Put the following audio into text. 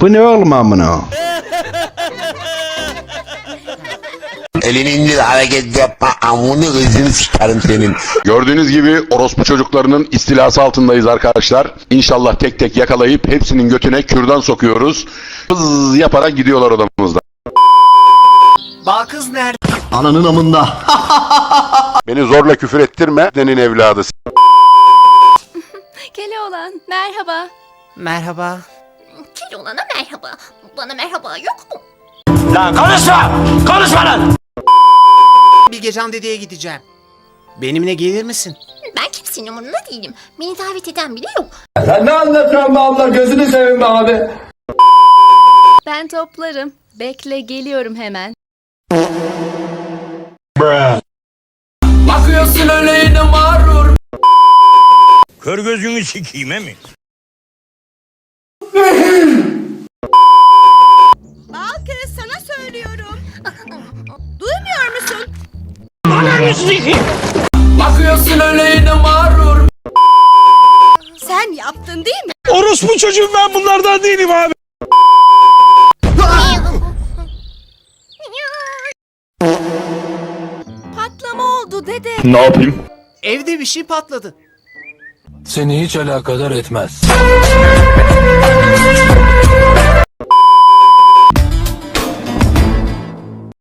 Bu ne oğlum amına? Elini indir hareket yapma amını hızını sikerim senin. Gördüğünüz gibi orospu çocuklarının istilası altındayız arkadaşlar. İnşallah tek tek yakalayıp hepsinin götüne kürdan sokuyoruz. Hız yaparak gidiyorlar odamızda. Bal kız nerede? Ananın amında. Beni zorla küfür ettirme denin evladı. Keloğlan merhaba. Merhaba. Keloğlan'a merhaba. Bana merhaba yok mu? Bilgecan dedeye gideceğim. Benimle gelir misin? Ben kimsenin umurunda değilim. Beni davet eden bile yok. Sen ne anlatıyorsun be abla gözünü seveyim be abi. Ben toplarım. Bekle geliyorum hemen. Bakıyorsun öyle. Kör gözünü sikeyim mi? Balkız sana söylüyorum. Duymuyor musun? Bakıyorsun öyle yine mağrur. Sen yaptın değil mi? Orospu çocuğum ben bunlardan değilim abi. Patlama oldu dede. Ne yapayım? Evde bir şey patladı. Seni hiç alakadar etmez.